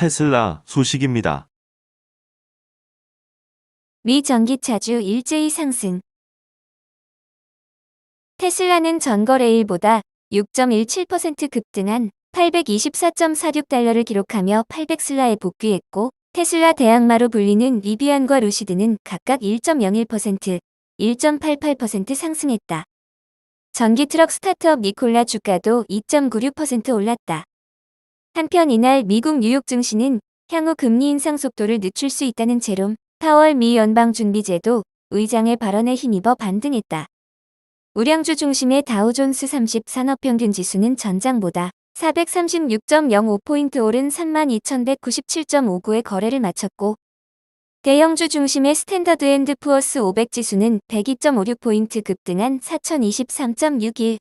테슬라 소식입니다. 미 전기차주 일제히 상승. 테슬라는 전거래일보다 6.17% 급등한 824.46달러를 기록하며 800슬라에 복귀했고 테슬라 대항마로 불리는 리비안과 루시드는 각각 1.01%, 1.88% 상승했다. 전기 트럭 스타트업 니콜라 주가도 2.96% 올랐다. 한편 이날 미국 뉴욕 증시는 향후 금리 인상 속도를 늦출 수 있다는 제롬 파월 미 연방준비제도 의장의 발언에 힘입어 반등했다. 우량주 중심의 다우존스 30 산업평균 지수는 전장보다 436.05포인트 오른 32,197.59의 거래를 마쳤고 대형주 중심의 스탠더드 앤드 푸어스 500 지수는 102.56포인트 급등한 4,023.61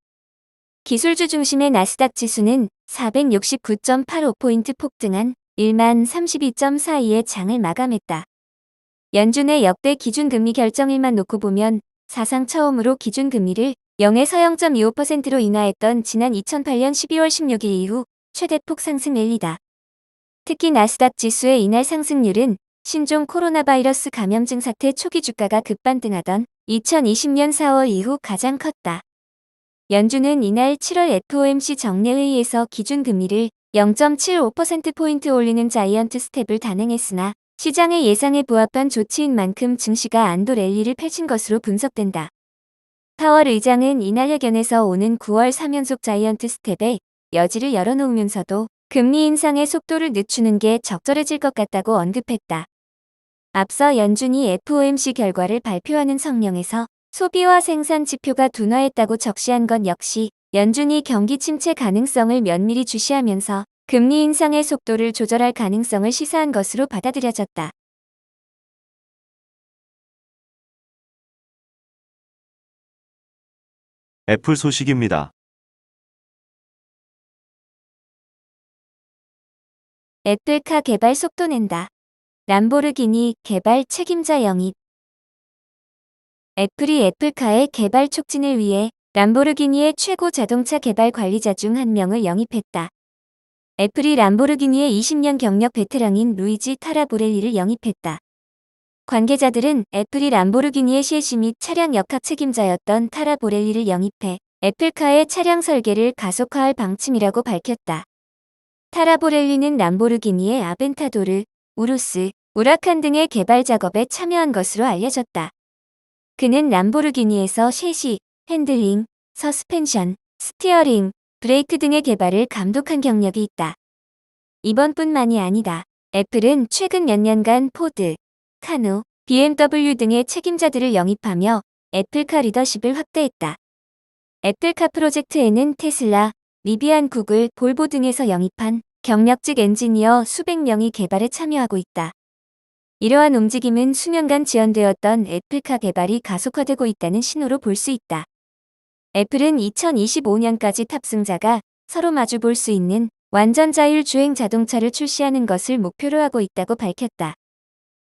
기술주 중심의 나스닥 지수는 469.85포인트 폭등한 1만 32.42의 장을 마감했다. 연준의 역대 기준금리 결정일만 놓고 보면 사상 처음으로 기준금리를 0에서 0.25%로 인하했던 지난 2008년 12월 16일 이후 최대폭 상승 랠리다. 특히 나스닥 지수의 이날 상승률은 신종 코로나 바이러스 감염증 사태 초기 주가가 급반등하던 2020년 4월 이후 가장 컸다. 연준은 이날 7월 FOMC 정례회의에서 기준 금리를 0.75%포인트 올리는 자이언트 스텝을 단행했으나 시장의 예상에 부합한 조치인 만큼 증시가 안도 랠리를 펼친 것으로 분석된다. 파월 의장은 이날 회견에서 오는 9월 3연속 자이언트 스텝에 여지를 열어놓으면서도 금리 인상의 속도를 늦추는 게 적절해질 것 같다고 언급했다. 앞서 연준이 FOMC 결과를 발표하는 성명에서 소비와 생산 지표가 둔화했다고 적시한 건 역시 연준이 경기 침체 가능성을 면밀히 주시하면서 금리 인상의 속도를 조절할 가능성을 시사한 것으로 받아들여졌다. 애플 소식입니다. 애플카 개발 속도 낸다. 람보르기니 개발 책임자 영입. 애플이 애플카의 개발 촉진을 위해 람보르기니의 최고 자동차 개발 관리자 중 한 명을 영입했다. 애플이 람보르기니의 20년 경력 베테랑인 루이지 타라보렐리를 영입했다. 관계자들은 애플이 람보르기니의 실시 및 차량 역학 책임자였던 타라보렐리를 영입해 애플카의 차량 설계를 가속화할 방침이라고 밝혔다. 타라보렐리는 람보르기니의 아벤타도르, 우루스, 우라칸 등의 개발 작업에 참여한 것으로 알려졌다. 그는 람보르기니에서 셰시, 핸들링, 서스펜션, 스티어링, 브레이크 등의 개발을 감독한 경력이 있다. 이번뿐만이 아니다. 애플은 최근 몇 년간 포드, 카누, BMW 등의 책임자들을 영입하며 애플카 리더십을 확대했다. 애플카 프로젝트에는 테슬라, 리비안 구글, 볼보 등에서 영입한 경력직 엔지니어 수백 명이 개발에 참여하고 있다. 이러한 움직임은 수년간 지연되었던 애플카 개발이 가속화되고 있다는 신호로 볼 수 있다. 애플은 2025년까지 탑승자가 서로 마주 볼 수 있는 완전 자율 주행 자동차를 출시하는 것을 목표로 하고 있다고 밝혔다.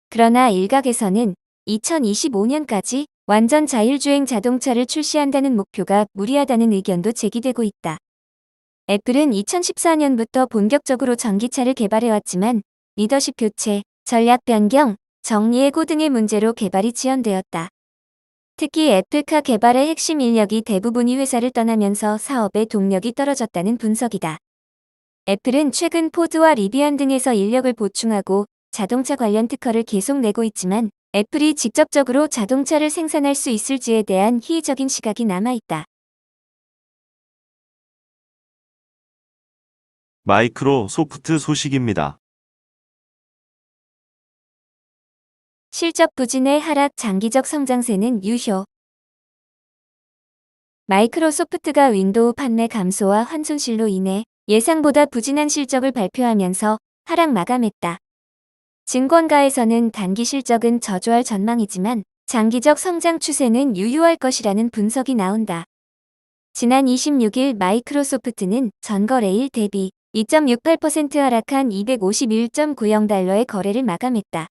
그러나 일각에서는 2025년까지 완전 자율주행 자동차를 출시한다는 목표가 무리하다는 의견도 제기되고 있다. 애플은 2014년부터 본격적으로 전기차를 개발해왔지만 리더십 교체, 전략 변경, 정리해고 등의 문제로 개발이 지연되었다. 특히 애플카 개발의 핵심 인력이 대부분이 회사를 떠나면서 사업의 동력이 떨어졌다는 분석이다. 애플은 최근 포드와 리비안 등에서 인력을 보충하고 자동차 관련 특허를 계속 내고 있지만 애플이 직접적으로 자동차를 생산할 수 있을지에 대한 희의적인 시각이 남아있다. 마이크로 소프트 소식입니다. 실적 부진의 하락 장기적 성장세는 유효. 마이크로소프트가 윈도우 판매 감소와 환손실로 인해 예상보다 부진한 실적을 발표하면서 하락 마감했다. 증권가에서는 단기 실적은 저조할 전망이지만 장기적 성장 추세는 유효할 것이라는 분석이 나온다. 지난 26일 마이크로소프트는 전거래일 대비 2.68% 하락한 251.90달러의 거래를 마감했다.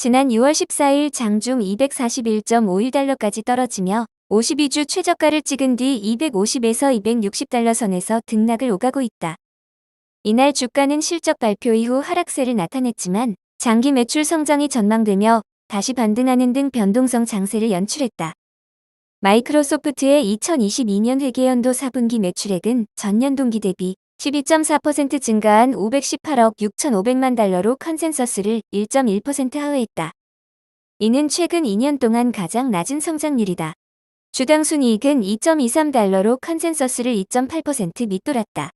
지난 6월 14일 장중 241.51달러까지 떨어지며 52주 최저가를 찍은 뒤 250에서 260달러 선에서 등락을 오가고 있다. 이날 주가는 실적 발표 이후 하락세를 나타냈지만 장기 매출 성장이 전망되며 다시 반등하는 등 변동성 장세를 연출했다. 마이크로소프트의 2022년 회계연도 4분기 매출액은 전년 동기 대비 12.4% 증가한 518억 6,500만 달러로 컨센서스를 1.1% 하회했다. 이는 최근 2년 동안 가장 낮은 성장률이다. 주당 순이익은 2.23달러로 컨센서스를 2.8% 밑돌았다.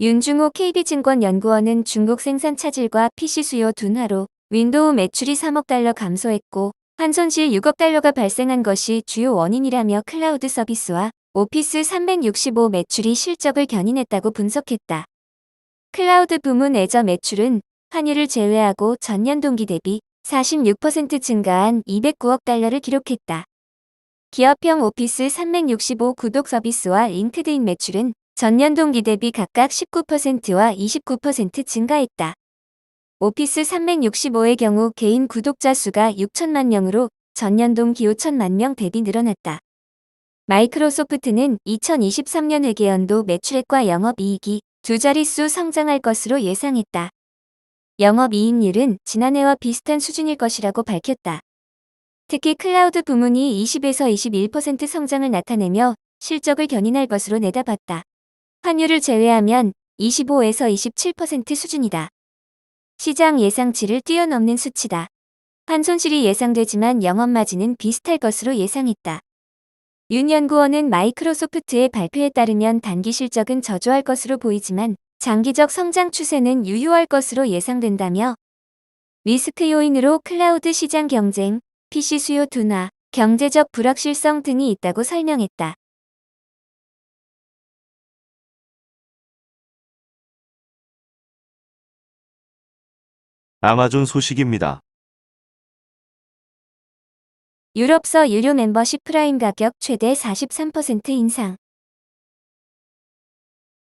윤중호 KB증권 연구원은 중국 생산 차질과 PC 수요 둔화로 윈도우 매출이 3억 달러 감소했고 환손실 6억 달러가 발생한 것이 주요 원인이라며 클라우드 서비스와 오피스 365 매출이 실적을 견인했다고 분석했다. 클라우드 부문 애저 매출은 환율을 제외하고 전년 동기 대비 46% 증가한 209억 달러를 기록했다. 기업형 오피스 365 구독 서비스와 링크드인 매출은 전년 동기 대비 각각 19%와 29% 증가했다. 오피스 365의 경우 개인 구독자 수가 6천만 명으로 전년 동기 5천만 명 대비 늘어났다. 마이크로소프트는 2023년 회계연도 매출액과 영업이익이 두 자릿수 성장할 것으로 예상했다. 영업이익률은 지난해와 비슷한 수준일 것이라고 밝혔다. 특히 클라우드 부문이 20에서 21% 성장을 나타내며 실적을 견인할 것으로 내다봤다. 환율을 제외하면 25에서 27% 수준이다. 시장 예상치를 뛰어넘는 수치다. 환손실이 예상되지만 영업 마진은 비슷할 것으로 예상했다. 윤 연구원은 마이크로소프트의 발표에 따르면 단기 실적은 저조할 것으로 보이지만 장기적 성장 추세는 유효할 것으로 예상된다며 리스크 요인으로 클라우드 시장 경쟁, PC 수요 둔화, 경제적 불확실성 등이 있다고 설명했다. 아마존 소식입니다. 유럽서 유료 멤버십 프라임 가격 최대 43% 인상.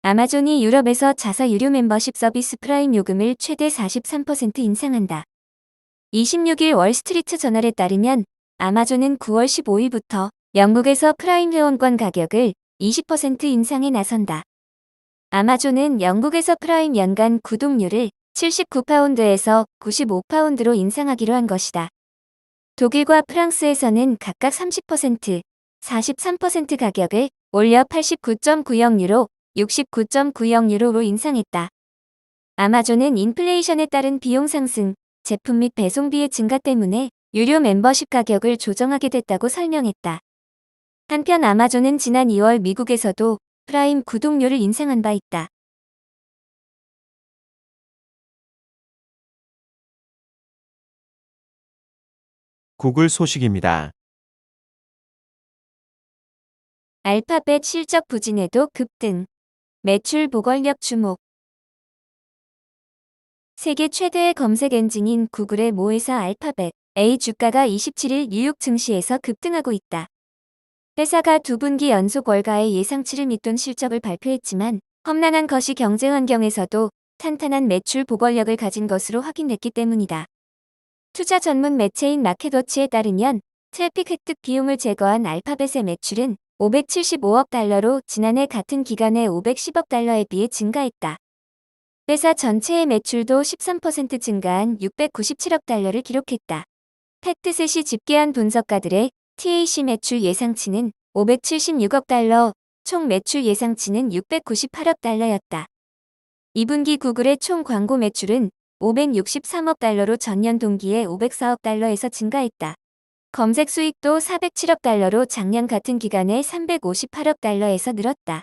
아마존이 유럽에서 자사 유료 멤버십 서비스 프라임 요금을 최대 43% 인상한다. 26일 월스트리트 저널에 따르면 아마존은 9월 15일부터 영국에서 프라임 회원권 가격을 20% 인상에 나선다. 아마존은 영국에서 프라임 연간 구독료를 79파운드에서 95파운드로 인상하기로 한 것이다. 독일과 프랑스에서는 각각 30%, 43% 가격을 올려 89.90유로, 69.90유로로 인상했다. 아마존은 인플레이션에 따른 비용 상승, 제품 및 배송비의 증가 때문에 유료 멤버십 가격을 조정하게 됐다고 설명했다. 한편 아마존은 지난 2월 미국에서도 프라임 구독료를 인상한 바 있다. 구글 소식입니다. 알파벳 실적 부진에도 급등. 매출 보궐력 주목. 세계 최대의 검색 엔진인 구글의 모회사 알파벳 A 주가가 27일 뉴욕 증시에서 급등하고 있다. 회사가 두 분기 연속 월가의 예상치를 밑돈 실적을 발표했지만 험난한 것이 경제 환경에서도 탄탄한 매출 보궐력을 가진 것으로 확인됐기 때문이다. 투자 전문 매체인 마켓워치에 따르면 트래픽 획득 비용을 제거한 알파벳의 매출은 575억 달러로 지난해 같은 기간에 510억 달러에 비해 증가했다. 회사 전체의 매출도 13% 증가한 697억 달러를 기록했다. 팩트셋이 집계한 분석가들의 TAC 매출 예상치는 576억 달러, 총 매출 예상치는 698억 달러였다. 2분기 구글의 총 광고 매출은 563억 달러로 전년 동기에 504억 달러에서 증가했다. 검색 수익도 407억 달러로 작년 같은 기간에 358억 달러에서 늘었다.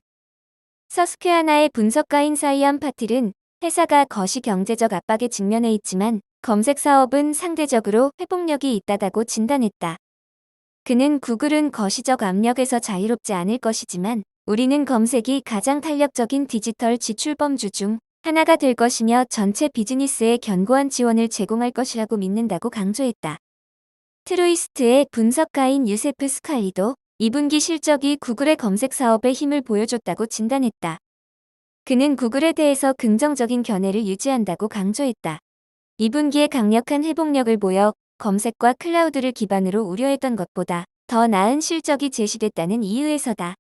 서스퀘아나의 분석가인 사이언 파틸은 회사가 거시 경제적 압박에 직면해 있지만 검색 사업은 상대적으로 회복력이 있다다고 진단했다. 그는 구글은 거시적 압력에서 자유롭지 않을 것이지만 우리는 검색이 가장 탄력적인 디지털 지출 범주 중 하나가 될 것이며 전체 비즈니스에 견고한 지원을 제공할 것이라고 믿는다고 강조했다. 트루이스트의 분석가인 유세프 스칼리도 2분기 실적이 구글의 검색 사업에 힘을 보여줬다고 진단했다. 그는 구글에 대해서 긍정적인 견해를 유지한다고 강조했다. 2분기에 강력한 회복력을 보여 검색과 클라우드를 기반으로 우려했던 것보다 더 나은 실적이 제시됐다는 이유에서다.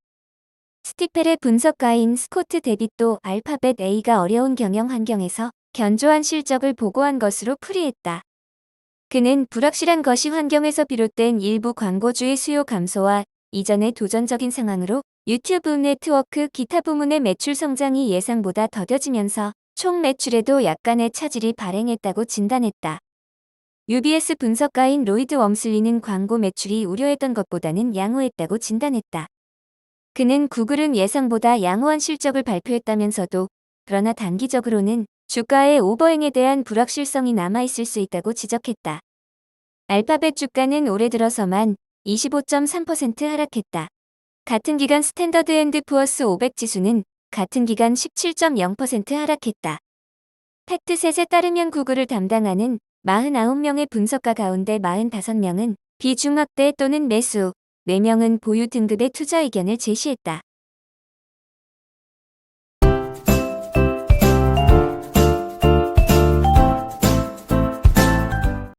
스티펠의 분석가인 스코트 데빗도 알파벳 A가 어려운 경영 환경에서 견조한 실적을 보고한 것으로 풀이했다. 그는 불확실한 것이 환경에서 비롯된 일부 광고주의 수요 감소와 이전의 도전적인 상황으로 유튜브 네트워크 기타 부문의 매출 성장이 예상보다 더뎌지면서 총 매출에도 약간의 차질이 발행했다고 진단했다. UBS 분석가인 로이드 웜슬리는 광고 매출이 우려했던 것보다는 양호했다고 진단했다. 그는 구글은 예상보다 양호한 실적을 발표했다면서도 그러나 단기적으로는 주가의 오버행에 대한 불확실성이 남아있을 수 있다고 지적했다. 알파벳 주가는 올해 들어서만 25.3% 하락했다. 같은 기간 스탠더드 앤드 푸어스 500 지수는 같은 기간 17.0% 하락했다. 팩트셋에 따르면 구글을 담당하는 49명의 분석가 가운데 45명은 비중확대 또는 매수, 4명은 보유 등급의 투자 의견을 제시했다.